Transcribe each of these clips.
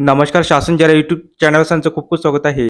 नमस्कार शासन जरा युट्यूब चॅनल त्यांचं खूप खूप स्वागत आहे.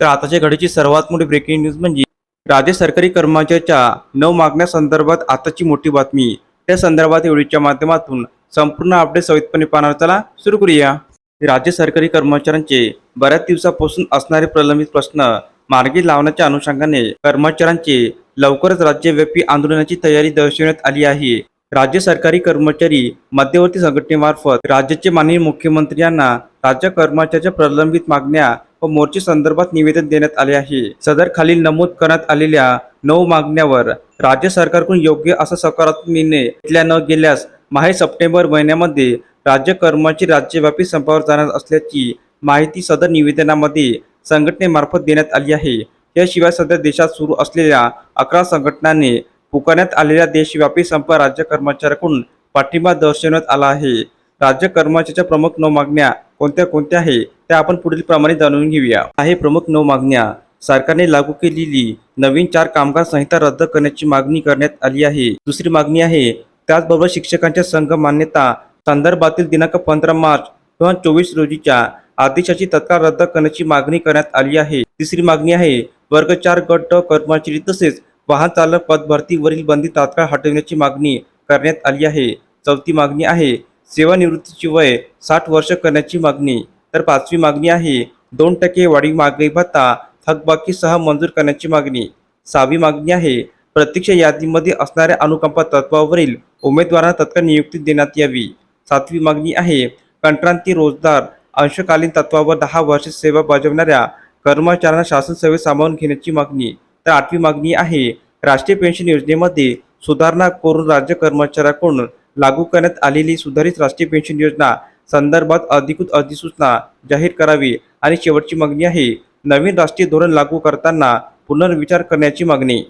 तर आताच्या घडीची सर्वात मोठी ब्रेकिंग न्यूज म्हणजे राज्य सरकारी कर्मचाऱ्याच्या नऊ मागण्यासंदर्भात आताची मोठी बातमी. त्या संदर्भात व्हिडिओच्या माध्यमातून संपूर्ण अपडेट सविस्तरपणे पाहणार. चला सुरू करूया. राज्य सरकारी कर्मचाऱ्यांचे बऱ्याच दिवसापासून असणारे प्रलंबित प्रश्न मार्गी लावण्याच्या अनुषंगाने कर्मचाऱ्यांचे लवकरच राज्यव्यापी आंदोलनाची तयारी दर्शवण्यात आली आहे. राज्य सरकारी कर्मचारी मध्यवर्ती संघटनेमार्फत राज्याचे माननीय मुख्यमंत्री यांना राज्य कर्मचाऱ्याच्या प्रलंबित मागण्या व मोर्चे संदर्भात निवेदन देण्यात आले आहे. सदर खालील नमूद करण्यात आलेल्या नऊ मागण्यावर राज्य सरकारकडून योग्य असा सकारात्मक निर्णय घेतल्या न गेल्यास माहे सप्टेंबर महिन्यामध्ये राज्य कर्मचारी राज्यव्यापी संपावर जाणार असल्याची माहिती सदर निवेदनामध्ये संघटनेमार्फत देण्यात आली आहे. याशिवाय सध्या देशात सुरू असलेल्या अकरा संघटनांनी पुकारण्यात आलेल्या देशव्यापी संप राज्य कर्मचाऱ्याकडून पाठिंबा दर्शवण्यात आला आहे. राज्य कर्मचाऱ्याच्या प्रमुख नऊ मागण्या कोणत्या कोणत्या आहे त्या आपण पुढील प्रमाणे जाणून घेऊया. आहे प्रमुख नऊ मागण्या. सरकारने लागू केलेली नवीन चार कामगार संहिता रद्द करण्याची मागणी करण्यात आली आहे. दुसरी मागणी आहे त्याचबरोबर शिक्षकांच्या संघ मान्यता संदर्भातील दिनांक पंधरा मार्च दोन हजार चोवीस रोजीच्या आदेशाची तत्काळ रद्द करण्याची मागणी करण्यात आली आहे. तिसरी मागणी आहे वर्ग चार गट कर्मचारी तसेच वाहन चालक पदभरतीवरील बंदी तात्काळ हटवण्याची मागणी करण्यात आली आहे. चौथी मागणी आहे सेवानिवृत्तीची वय साठ वर्ष करण्याची मागणी. तर पाचवी मागणी आहे दोन टक्के वाढीव महागाई भत्ता थकबाकीसह मंजूर करण्याची मागणी. सहावी मागणी आहे प्रत्यक्ष यादीमध्ये असणाऱ्या अनुकंपा तत्वावरील उमेदवारांना तत्काळ नियुक्ती देण्यात यावी. सातवी मागणी आहे कंत्रांती रोजगार अंशकालीन तत्वावर दहा वर्ष सेवा बजावणाऱ्या कर्मचाऱ्यांना शासन सेवेत सामावून घेण्याची मागणी. तर आठवी मागणी आहे राष्ट्रीय पेन्शन योजनेमध्ये सुधारणा करून राज्य कर्मचाऱ्याकडून लागू करण्यात आलेली सुधारित राष्ट्रीय पेन्शन योजना संदर्भात अधिकृत अधिसूचना जाहीर करावी आणि शेवटची मागणी आहे. नवीन राष्ट्रीय धोरण लागू करताना पुनर्विचार करण्याची मागणी.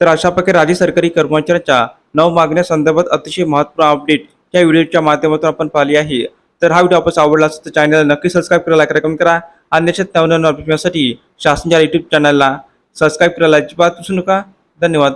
तर अशा प्रकारे राज्य सरकारी कर्मचाऱ्यांच्या नऊ मागण्या संदर्भात अतिशय महत्त्वपूर्ण अपडेट या व्हिडिओच्या माध्यमातून आपण पाहिली आहे. तर हा व्हिडिओ आपण आवडला असेल तर चॅनलला नक्की सबस्क्राईब करा लाईक करा कमेंट करा आणि देशात नवनवीन अपडेट मिळण्यासाठी शासनाच्या यूट्यूब चॅनलला सबस्क्राईब करायला अजिबात विसरू नका. धन्यवाद.